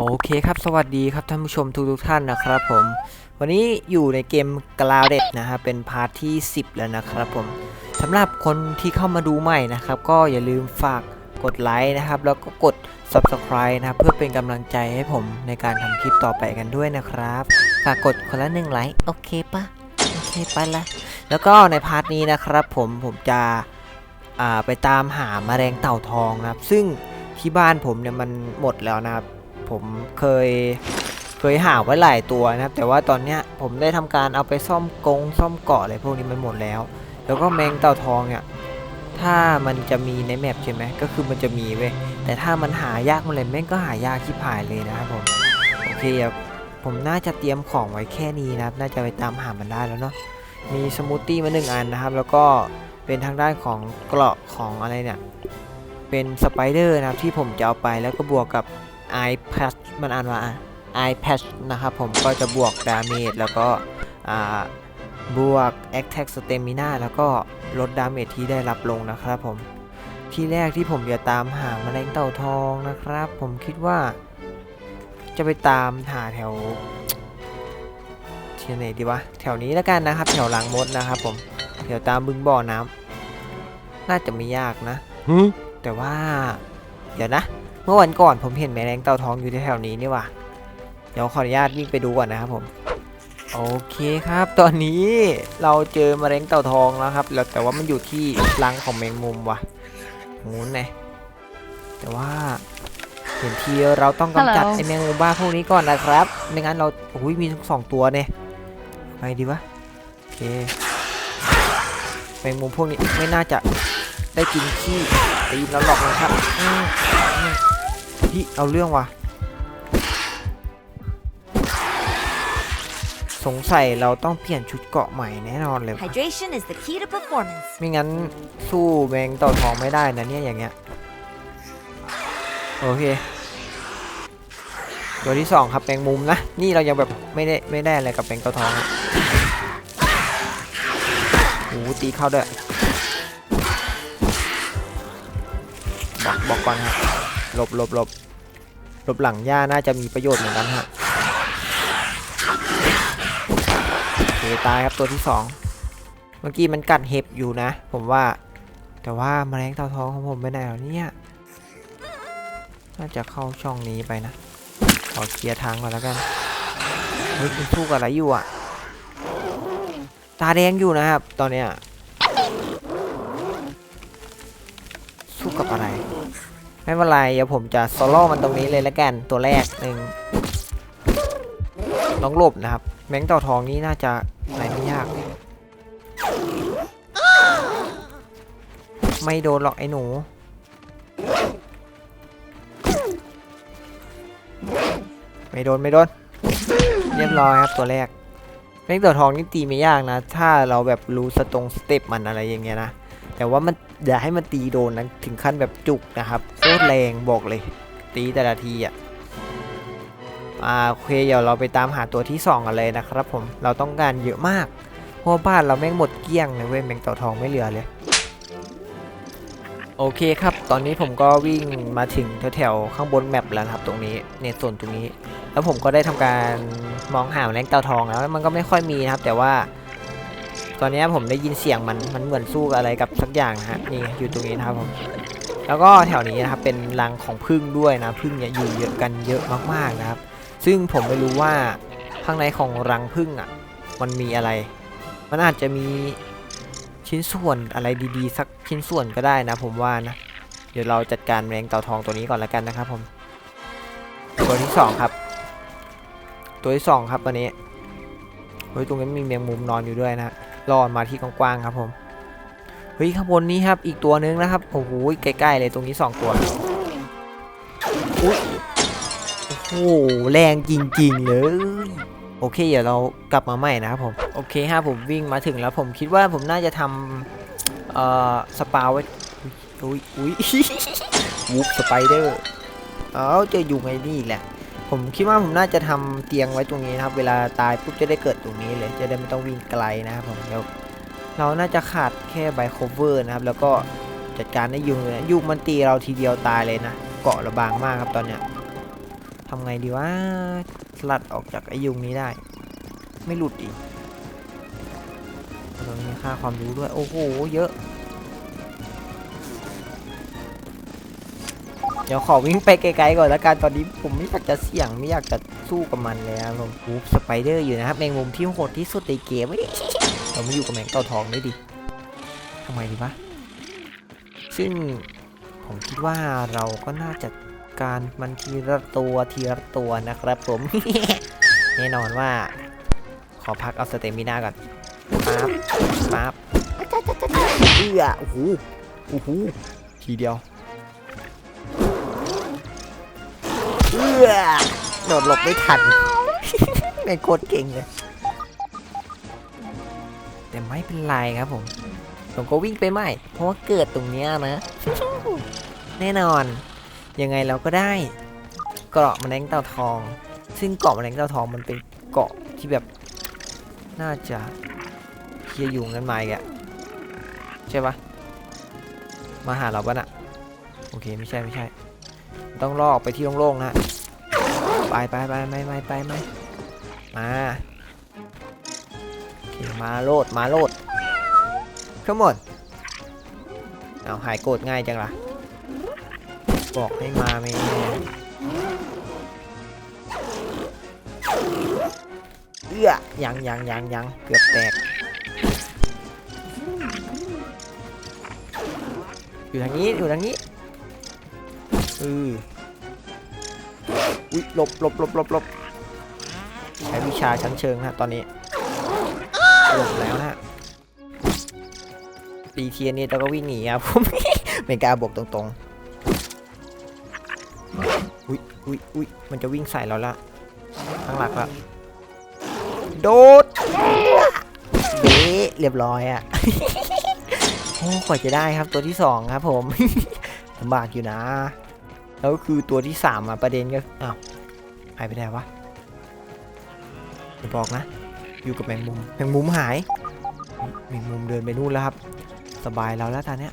โอเคครับ สวัสดีครับท่านผู้ชมทุกทุกท่านนะครับผม วันนี้อยู่ในเกม g l o u d e d นะครับเป็นพาร์ทที่ 10 แล้วนะครับผมสำหรับคนที่เข้ามาดูใหม่นะครับ ก็อย่าลืมฝากกดไลค์นะครับ แล้วก็กด Subscribe นะครับเพื่อเป็นกำลังใจให้ผมในการทำคลิปต่อไปกันด้วยนะครับ ฝากกดคนละหนึ่งไลค์โอเคปะโอเคไปละแล้วก็ในพาร์ทนี้นะครับ ผมผมจะไปตามหาแมลงเต่าทองนะครับ ซึ่งที่บ้านผมเนี่ยมันหมดแล้วนะครับ ผมเคยเคยหาไว้หลายตัวนะครับ แต่ว่าตอนเนี้ยผมได้ทำการเอาไปซ่อมกรงซ่อมเกาะอะไรพวกนี้มันหมดแล้ว แล้วก็แมงเต่าทองเนี่ยถ้ามันจะมีในแมปใช่ไหมก็คือมันจะมีเว้ยแต่ถ้ามันหายากมันเลยแม่งก็หายากที่ผายเลยนะครับผมโอเคครับผมน่าจะเตรียมของไว้แค่นี้นะครับ น่าจะไปตามหามันได้แล้วเนาะมีสมูทตี้มาหนึ่งอันนะครับ แล้วก็เป็นทางด้านของเกราะของอะไรเนี่ยเป็นสไปเดอร์นะครับที่ผมจะเอาไปแล้วก็บวกกับ iPad มันอ่านว่า iPad นะครับผมก็จะบวกดาเมจแล้วก็อ่าบวก Attack Stamina แล้วก็ลดดาเมจที่ได้รับลงนะครับผมที่แรกที่ผมจะตามหาแมลงเต่าทองนะครับ ผมคิดว่า จะไปตามหาแถวที่ไหนดีวะแถวนี้แล้วกันนะครับ แถวหลังมดนะครับผมแถวตามบึงบ่อน้ำน่าจะไม่ยากนะแต่ว่า เดี๋ยวนะเมื่อวันก่อนผมเห็นแมลงเต่าทองอยู่แถวๆนี้นี่ว่ะเดี๋ยวขออนุญาตวิ่งไปดูก่อนนะครับผมโอเคครับ ตอนนี้เราเจอแมลงเต่าทองแล้วครับแล้วแต่ว่ามันอยู่ที่รังของแมงมุมว่ะงูนไงแต่ว่าเห็นทีเราต้องกำจัด Hello ไอแมงมุมบ้าพวกนี้ก่อนนะครับไม่งั้นเราโอ้ยมีทั้งสองตัวเนี่ยไปดีวะโอเคแมงมุมพวกนี้ไม่น่าจะได้กินขี้ตีนเราหรอกนะครับ อืมอืมพี่เอาเรื่องว่ะสงสัยเราต้องเปลี่ยนชุดเกราะใหม่แน่นอนเลยว่ะ Hydration is the key to performance. ไม่งั้นสู้แมงเต่าทองไม่ได้นะเนี่ยอย่างเงี้ย โอเค ตัวที่สองครับแมงมุมนะ นี่เรายังแบบไม่ได้ไม่ได้อะไรกับแมงเต่าทองอะโอ้โหตีเข้าด้วยบอกบอกก่อนครับหลบหลบหลบ หลบหลังหญ้าน่าจะมีประโยชน์เหมือนกันฮะโอเคตายครับตัวที่สองเมื่อกี้มันกัดเห็บอยู่นะ ผมว่า แต่ว่าแมลงเต่าทองของผมไปไหนแล้วเนี่ย น่าจะเข้าช่องนี้ไปนะ ขอเคลียร์ทางก่อนแล้วกันเฮ้ยมันสู้กับอะไรอยู่อะ ตาแดงอยู่นะครับ ตอนเนี้ยสู้กับอะไร ไม่เป็นไรเดี๋ยวผมจะโซโล่มันตรงนี้เลยแล้วกันตัวแรกหนึ่งต้องหลบนะครับ แมงเต่าทองนี่น่าจะอะไรไม่ยาก ไม่โดนหรอกไอ้หนูไม่โดนไม่โดนเรียบร้อยครับตัวแรกเม่งตัวทองนี่ตีไม่ยากนะ ถ้าเราแบบรู้สตรงสเต็ปมันอะไรอย่างเงี้ยนะแต่ว่ามัน อย่าให้มันตีโดนนะถึงขั้นแบบจุกนะครับโคตรแรงบอกเลย ตีแต่ละทีอะอ่าโอเคเดี๋ยวเราไปตามหาตัวที่สองกันเลยนะครับ ผมเราต้องการเยอะมากเพราะบ้านเราแม่งหมดเกลี้ยงเลยเว้ยแมงเต่าทองไม่เหลือเลย โอเคครับ ตอนนี้ผมก็วิ่งมาถึงแถวๆข้างบนแมปแล้วครับ ตรงนี้ในส่วนตรงนี้ แล้วผมก็ได้ทำการมองหาแมลงเต่าทองแล้วมันก็ไม่ค่อยมีนะครับ แต่ว่า ตอนนี้ผมได้ยินเสียงมันมันเหมือนสู้กับอะไรกับสักอย่างฮะนี่อยู่ตรงนี้นะครับผมแล้วก็แถวนี้นะครับเป็นรังของพึ่งด้วยนะพึ่งเนี่ยอยู่เยอะกันเยอะมากๆนะครับ ซึ่งผมไม่รู้ว่าข้างในของรังพึ่งอะ มันมีอะไร มันอาจจะมีชิ้นส่วนอะไรดีๆ สักชิ้นส่วนก็ได้นะ ผมว่านะเดี๋ยวเราจัดการแมงเต่าทองตัวนี้ก่อนแล้วกันนะครับผมตัวที่สองครับ ตัวที่สองครับตัวนี้เฮ้ยตรงนี้มีแมงมุมนอนอยู่ด้วยนะ รอมาที่กว้างๆครับผมเฮ้ยข้างบนนี้ครับอีกตัวนึงนะครับโอ้โหใกล้ๆเลยตรงนี้สองตัวอุ๊ยโอ้โหแรงจริงๆเลยโอเคเดี๋ยวเรากลับมาใหม่นะครับผมโอเคฮะผมวิ่งมาถึงแล้วผมคิดว่าผมน่าจะทำเอ่อสปาไว้อุ้ยอุ้ยวูฟสไปเดอร์เอ้าเจออยู่ไงนี่แหละ ผมคิดว่าผมน่าจะทำเตียงไว้ตรงนี้นะครับ เวลาตายปุ๊บจะได้เกิดตรงนี้เลย จะได้ไม่ต้องวิ่งไกลนะครับผมแล้วเราน่าจะขาดแค่ใบโคเวอร์นะครับ แล้วก็จัดการได้ยุงเลยนะยุงมันตีเราทีเดียวตายเลยนะ เกาะระบางมากครับตอนเนี้ยทำไงดีวะสลัดออกจากไอยุงนี้ได้ ไม่หลุดอีกเรามีค่าความรู้ด้วย โอ้โห เยอะ เดี๋ยวขอวิ่งไปไกลๆก่อนแล้วกันตอนนี้ผมไม่อยากจะเสี่ยงไม่อยากจะสู้กับมันเลยครับผมอูสไปเดอร์อยู่นะครับแมงมุมที่โหดที่สุดในเกมเราไม่อยู่กับแมงเต่าทองได้ดิทำไมดีวะซึ่งผมคิดว่าเราก็น่าจะการมันทีละตัวทีละตัวนะครับผม แน่นอนว่า ขอพักเอาสเตมินาก่อนปั๊บปั๊บเอื้อโอ้โหโอ้โหทีเดียว โดดหลบไม่ทันเป็นโคตรเก่งเลย แต่ไม่เป็นไรครับผม ผมก็วิ่งไปใหม่ เพราะว่าเกิดตรงเนี้ยนะ แน่นอน ยังไงเราก็ได้ เกราะแมลงเต่าทอง ซึ่งเกาะแมลงเต่าทองมันเป็นเกาะที่แบบ น่าจะเฮียยุงนั้นมาอีกอะใช่ปะมาหาเราปะน่ะ โอเค ไม่ใช่ไม่ใช่ ต้องลอกไปที่โล่งๆนะไปไปไปไม่ไม่ไปไม่มาโอเคมาโลดมาโลดทั้งหมดเอาหายโกรธง่ายจังล่ะ บอกให้มาไม่เอื้อยังยังยังยังเกือบแตก อยู่ทางนี้อยู่ทางนี้ เอออุ๊ยหลบหลบหลบหลบหลบใช้วิชาชั้นเชิงฮะตอนนี้หลบแล้วนะฮะตีเทียนนี่แล้วก็วิ่งหนีครับผมไม่กล้าบวกตรงๆอุ้ยอุ้ยอุ้ยมันจะวิ่งใส่เราละข้างหลักละโดดเบ๊เรียบร้อยอะโอ้กว่าจะได้ครับตัวที่สองครับผมลำบากอยู่นะ แล้วคือตัวที่สามอะประเด็นก็อ้าวหายไปไหนวะอย่าบอกนะ อยู่กับแมงมุม แมงมุมหาย แมงมุมเดินไปนู่นแล้วครับ สบายเราแล้วตอนเนี้ย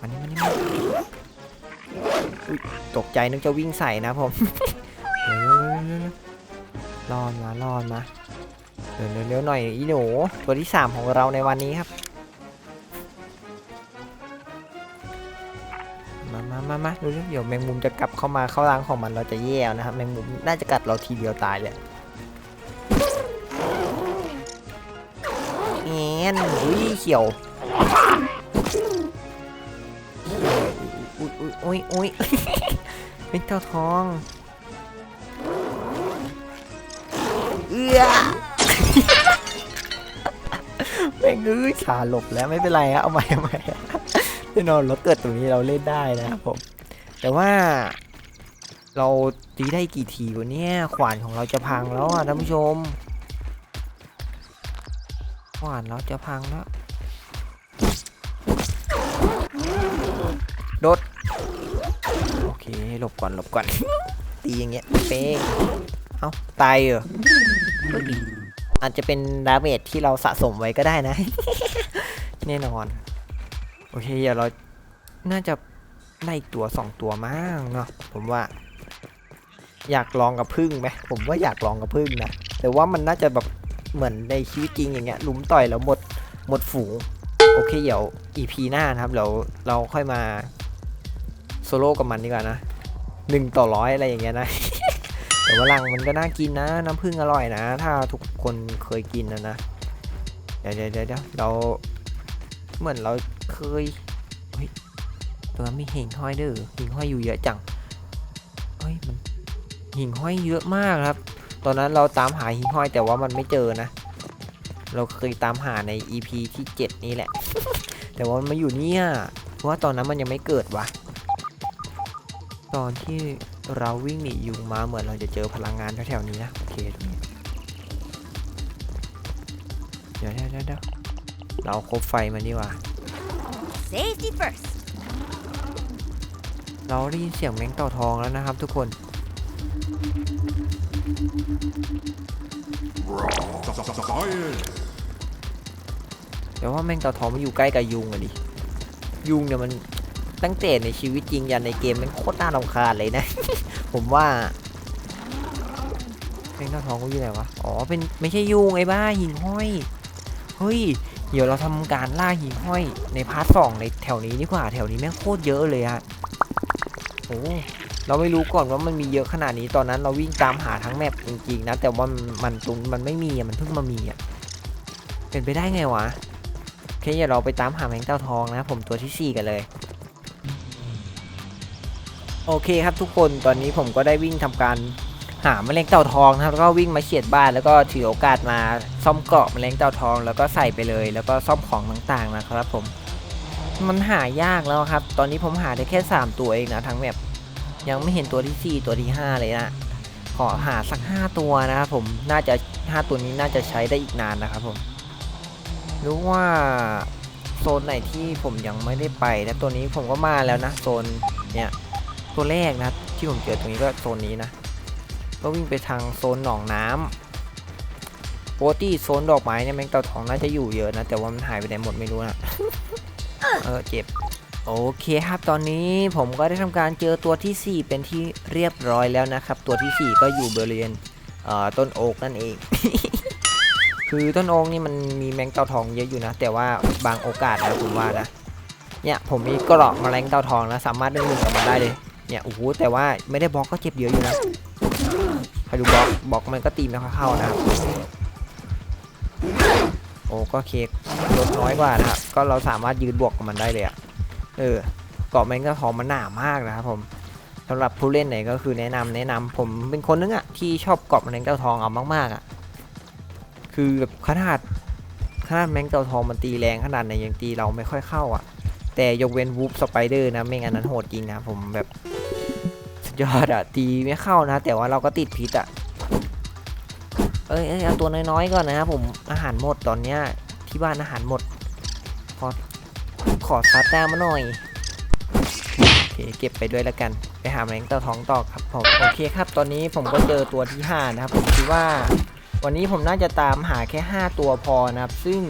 มันนี่มันนี่ตกใจนึกจะวิ่งใส่นะผมเร็วๆๆๆรอนมา รอนมา เดินเร็วๆหน่อยอีหนู ตัวที่สามของเราในวันนี้ครับ มาดูเดี๋ยวแมงมุมจะกลับเข้ามาเข้ารังของมันเราจะแย่นะครับแมงมุมน่าจะกัดเราทีเดียวตายเลยเงี้ยนอุ้ยเขียวอุ้ยอุ้ยอุ้ยเป็นเต่าทองเอื้อแม่งเอ้ยขาหลบแล้วไม่เป็นไรฮะเอาใหม่เอาใหม่ แน่นอนราเกิดตรงนี้เราเล่นได้นะครับผม แต่ว่า เราตีได้กี่ทีวะเนี่ยขวานของเราจะพังแล้วอะท่านผู้ชม ขวานเราจะพังแล้วโดดโอเคหลบก่อนหลบก่อน ตีอย่างเงี้ยเป๊ะเอ้าตายเหรออาจจะเป็นดาเมจที่เราสะสมไว้ก็ได้นะ แน่นอน โอเคเดี๋ยวเรา น่าจะได้ตัวสองตัวมั้งเนาะผมว่า อยากลองกับพึ่งไหมผมว่าอยากลองกับพึ่งนะแต่ว่ามันน่าจะแบบเหมือนในชีวิตจริงอย่างเงี้ยลุมต่อยแล้วหมดหมดฝูงโอเคเดี๋ยว EP หน้านะครับเราเราค่อยมาโซโล่กับมันดีกว่านะหนึ่งต่อร้อยอะไรอย่างเงี้ยนะ แต่ว่าลังมันก็น่ากินนะ น้ำผึ้งอร่อยนะ ถ้าทุกคนเคยกินนะนะ เดี๋ยวเดี๋ยวเดี๋ยวเดี๋ยวเราเหมือนเรา เคยเฮ้ยตัวนั้นมีหิ่งห้อยเด้อหิ่งห้อยอยู่เยอะจังเฮ้ยมันหิ่งห้อยเยอะมากครับ ตอนนั้นเราตามหาหิ่งห้อยแต่ว่ามันไม่เจอนะ เราเคยตามหาใน EP ที่ 7 นี้แหละ แต่ว่ามันมาอยู่เนี่ยเพราะว่าตอนนั้นมันยังไม่เกิดวะตอนที่เราวิ่งหนียุงมาเหมือนเราจะเจอพลังงานแถวๆนี้นะโอเคเดี๋ยวเดี๋ยวเดี๋ยวเราเอาคบไฟมันดีกว่า Safety first. เราได้ยินเสียงแมงเต่าทองแล้วนะครับทุกคน Fire! แต่ว่าแมงเต่าทองมันอยู่ใกล้กับยุงอะดิ ยุงเนี่ยมันตั้งแต่ในชีวิตจริงยันในเกมมันโคตรน่ารำคาญเลยนะ ผมว่าเป็นเต่าทองกูอยู่ไหนวะ อ๋อ เป็นไม่ใช่ยุงไอ้บ้าหิ่งห้อย เฮ้ย เดี๋ยวเราทำการล่าหิ่งห้อยในพาร์ทสองในแถวนี้ดีกว่าแถวนี้แม่งโคตรเยอะเลยอะโอ้เราไม่รู้ก่อนว่ามันมีเยอะขนาดนี้ตอนนั้นเราวิ่งตามหาทั้งแมปจริงๆนะแต่ว่ามันมันตรงมันไม่มีอะมันเพิ่งมามีอะเป็นไปได้ไงวะโอเคเดี๋ยวเราไปตามหาแมงเต่าทองนะผมตัวที่สี่กันเลยโอเคครับทุกคนตอนนี้ผมก็ได้วิ่งทำการ หาแมลงเต่าทองนะครับแล้วก็วิ่งมาเฉียดบ้านแล้วก็ถือโอกาสมาซ่อมเกราะแมลงเต่าทอง แล้วก็ใส่ไปเลย แล้วก็ซ่อมของต่างๆนะครับผม มันหายากแล้วครับ ตอนนี้ผมหาได้แค่ 3 ตัวเองนะทั้งแบบยังไม่เห็นตัวที่ 4 ตัวที่ 5 เลยนะขอหาสัก 5 ตัวนะครับผมน่าจะ 5 ตัวนี้น่าจะใช้ได้อีกนานนะครับผมรู้ว่าโซนไหนที่ผมยังไม่ได้ไปนะตัวนี้ผมก็มาแล้วนะโซนเนี่ยตัวแรกนะที่ผมเจอตรงนี้ก็โซนนี้นะ ก็วิ่งไปทางโซนหนองน้ำปกติโซนดอกไม้เนี่ยแมงเต่าทองน่าจะอยู่เยอะนะ แต่ว่ามันหายไปไหนหมดไม่รู้นะเออเจ็บ โอเคครับตอนนี้ผมก็ได้ทำการเจอตัวทีสี่ 4 เป็นที่เรียบร้อยแล้วนะครับ ตัวทีสี่4 ก็อยู่บริเวณเอ่อต้นโอกนั่นเอง คือต้นโอกนี่มันมีแมงเต่าทองเยอะอยู่นะ แต่ว่าบางโอกาสนะผมว่านะเนี่ยผมมีกรอกแมลงเต่าทองนะสามารถดึงหนึ่งกับมันได้เลยเนี่ยโอ้โหแต่ว่าไม่ได้บล็อกก็เจ็บเยอะอยู่นะ ใครดูบล็อกบล็อกมันก็ตีไม่ค่อยเข้านะโอ้ก็เคกลดน้อยกว่านะครับ ก็เราสามารถยืนบวกกับมันได้เลยอะเออเกาะแมงกะทองมันหนามากนะครับผมสำหรับผู้เล่นไหนก็คือแนะนำแนะนำผมเป็นคนนึงอะที่ชอบเกาะแมงเต่าทองเอามากๆอะคือแบบขนาดขนาดแมงเต่าทองมันตีแรงขนาดไหนยังตีเราไม่ค่อยเข้าอะแต่ยกเว้นวูฟสไปเดอร์นะไม่งั้นนั้นโหดจริงนะผมแบบ ยอดอะตีไม่เข้านะ แต่ว่าเราก็ติดพิษอะเอ้ยเอาตัวน้อยๆก่อนนะครับผมอาหารหมดตอนเนี้ยที่บ้านอาหารหมด ขอขอซัดแต้มมาหน่อยโอเคเก็บไปด้วยแล้วกัน ไปหาแมลงเต่าท้องต่อครับผมโอเคครับ ตอนนี้ผมก็เจอตัวที่ 5 นะครับ ผมคิดว่า วันนี้ผมน่าจะตามหาแค่ 5 ตัวพอนะครับ ซึ่ง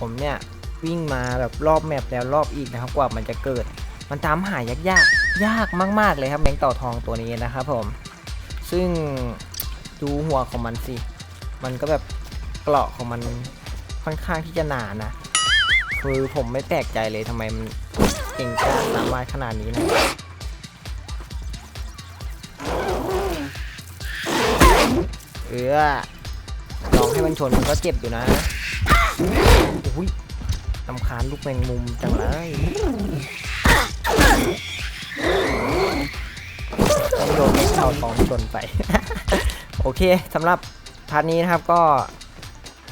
ผมเนี่ยวิ่งมาแบบรอบแมปแล้วรอบอีกนะครับกว่ามันจะเกิด มันตามหายากยากยากมาก ๆ เลยครับแมงเต่าทองตัวนี้นะครับผม ซึ่งดูหัวของมันสิ มันก็แบบเกราะของมันค่อนข้างที่จะหนานะ คือผมไม่แปลกใจเลยทำไมมันเก่งกล้าสามารถขนาดนี้นะเออลองให้มันชนมันก็เจ็บอยู่นะอุ้ยลำคาญลูกแมงมุมจังเลย โดนแมงเต่าทองชนไป โอเคสำหรับพาร์ทนี้นะครับก็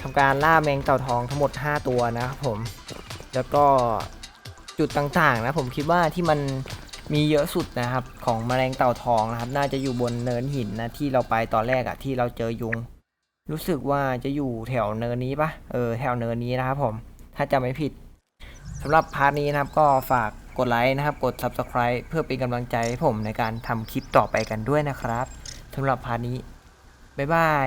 ทำการล่าแมงเต่าทองทั้งหมด 5 ตัวนะครับผม แล้วก็จุดต่างๆนะผมคิดว่าที่มันมีเยอะสุดนะครับของแมลงเต่าทองนะครับ น่าจะอยู่บนเนินหินนะที่เราไปตอนแรกอะที่เราเจอยุง รู้สึกว่าจะอยู่แถวเนินนี้ปะเออแถวเนินนี้นะครับผมถ้าจำไม่ผิดสำหรับพาร์ทนี้นะครับก็ฝาก กดไลค์นะครับ กด Subscribe เพื่อเป็นกำลังใจให้ผมในการทำคลิปต่อไปกันด้วยนะครับสำหรับพาร์ทนี้ บ๊ายบาย